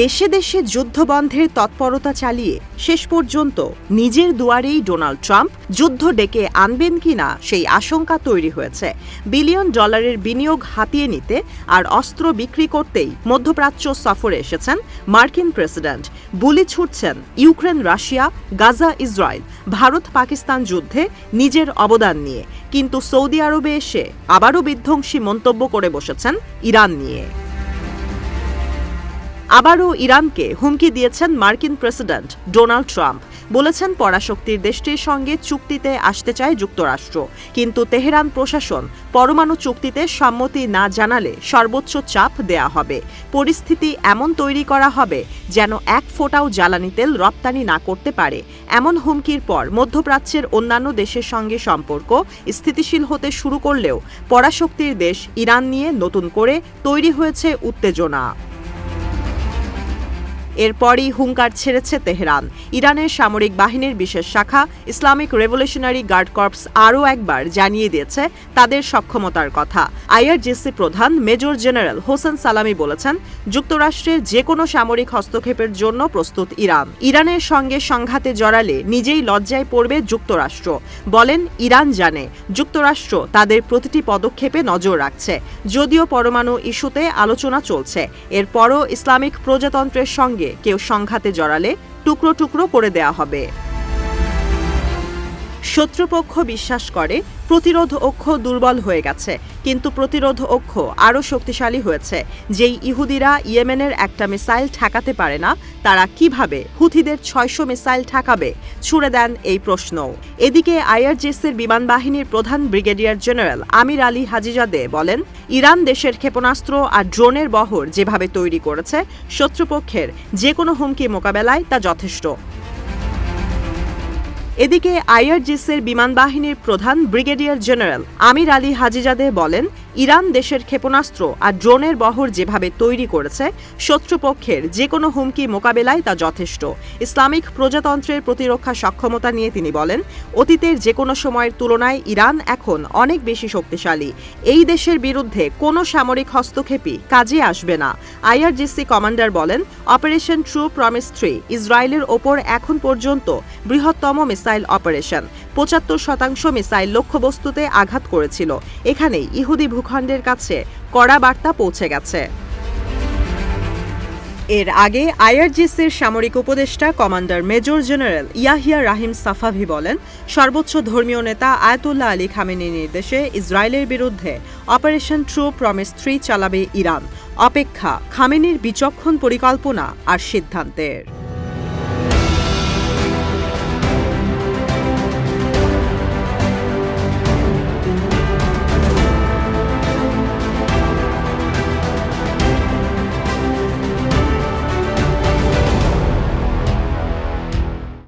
দেশে দেশে যুদ্ধবন্ধের তৎপরতা চালিয়ে শেষ পর্যন্ত নিজের দুয়ারেই ডোনাল্ড ট্রাম্প যুদ্ধ ডেকে আনবেন কিনা সেই আশঙ্কা তৈরি হয়েছে। বিলিয়ন ডলারের বিনিয়োগ হাতিয়ে নিতে আর অস্ত্র বিক্রি করতেই মধ্যপ্রাচ্য সফরে এসেছেন মার্কিন প্রেসিডেন্ট। বুলি ছুটছেন Ukraine, Russia, Gaza, Israel. Bharat, Pakistan যুদ্ধে নিজের অবদান নিয়ে। কিন্তু সৌদি আরবে এসে আবারও বিধ্বংসী মন্তব্য করে বসেছেন ইরান নিয়ে। আবারও ইরানকে হুমকি দিয়েছেন মার্কিন প্রেসিডেন্ট ডোনাল্ড ট্রাম্প। বলেছেন পরাশক্তির দেশটির সঙ্গে চুক্তিতে আসতে চায় যুক্তরাষ্ট্র। কিন্তু তেহরান প্রশাসন পরমাণু চুক্তিতে সম্মতি না জানালে সর্বোচ্চ চাপ দেয়া হবে। পরিস্থিতি এমন তৈরি করা হবে যেন এক ফোঁটাও জ্বালানি তেল রপ্তানি না করতে পারে। এমন হুমকির পর মধ্যপ্রাচ্যের অন্যান্য দেশের সঙ্গে সম্পর্ক স্থিতিশীল হতে শুরু করলেও পরাশক্তির দেশ ইরান নিয়ে নতুন করে তৈরি হয়েছে উত্তেজনা। এরপরই হুঙ্কার ছেড়েছে তেহরান। ইরানের সামরিক বাহিনীর বিশেষ শাখা ইসলামিক রেভলিউশনারি গার্ড কর্পস আরও একবার জানিয়ে দিয়েছে তাদের সক্ষমতার কথা। আইআরজিসি প্রধান মেজর জেনারেল হোসেন সালামি বলেছেন, যুক্তরাষ্ট্রের যে কোনো সামরিক হস্তক্ষেপের জন্য প্রস্তুত ইরান। ইরানের সঙ্গে সংঘাতে জড়ালে নিজেই লজ্জায় পড়বে যুক্তরাষ্ট্র। বলেন, ইরান জানে, যুক্তরাষ্ট্র তাদের প্রতিটি পদক্ষেপে নজর রাখছে। যদিও পরমাণু ইস্যুতে আলোচনা চলছে, এরপরও ইসলামিক প্রজাতন্ত্রের সঙ্গে কেউ সংঘাতে জড়ালে টুকরো টুকরো করে দেয়া হবে। শত্রুপক্ষ বিশ্বাস করে, প্রতিরোধ অক্ষ দুর্বল হয়ে গেছে। কিন্তু প্রতিরোধ অক্ষ আরও শক্তিশালী হয়েছে। যেই ইহুদিরা ইয়েমেনের একটা মিসাইল ঠেকাতে পারে না, তারা কীভাবে হুথিদের ছয়শো মিসাইল ঠেকাবে? ছুড়ে দেন এই প্রশ্ন এদিকে আইআরজিসির বিমান বাহিনীর প্রধান brigadier general Amir Ali Hajizadeh বলেন, ইরান দেশের ক্ষেপণাস্ত্র আর ড্রোনের বহর যেভাবে তৈরি করেছে, শত্রুপক্ষের যে কোনো হুমকি মোকাবেলায় তা যথেষ্ট। এদিকে আইআরজিসির বিমান বাহিনীর প্রধান brigadier general Amir Ali Hajizadeh বলেন, ইরান দেশের ক্ষেপণাস্ত্র আর ড্রোনের বহর যেভাবে তৈরি করেছে, শত্রুপক্ষের যে কোনো হুমকি মোকাবেলায় তা যথেষ্ট। ইসলামিক প্রজাতন্ত্রের প্রতিরক্ষা সক্ষমতা নিয়ে তিনি বলেন, অতীতের যে কোনো সময়ের তুলনায় ইরান এখন অনেক বেশি শক্তিশালী। এই দেশের বিরুদ্ধে কোনো সামরিক হস্তক্ষেপই কাজে আসবে না। আইআরজিসি কমান্ডার বলেন, অপারেশন ট্রু প্রমিস থ্রি ইসরায়েলের ওপর এখন পর্যন্ত বৃহত্তম মিসাইল অপারেশন। পঁচাত্তর শতাংশ মিসাইল লক্ষ্যবস্তুতে আঘাত করেছিল। এখানেই ইহুদি ভূখণ্ডের কাছে কড়া বার্তা পৌঁছে গেছে। এর আগে আইআরজিসির সামরিক উপদেষ্টা commander major general Yahya Rahim Safavi বলেন, সর্বোচ্চ ধর্মীয় নেতা আয়াতুল্লাহ আলী খামেনির নির্দেশে ইসরায়েলের বিরুদ্ধে অপারেশন ট্রু প্রমিস থ্রি চালাবে ইরান। অপেক্ষা, খামেনির বিচক্ষণ পরিকল্পনা আর সিদ্ধান্তের।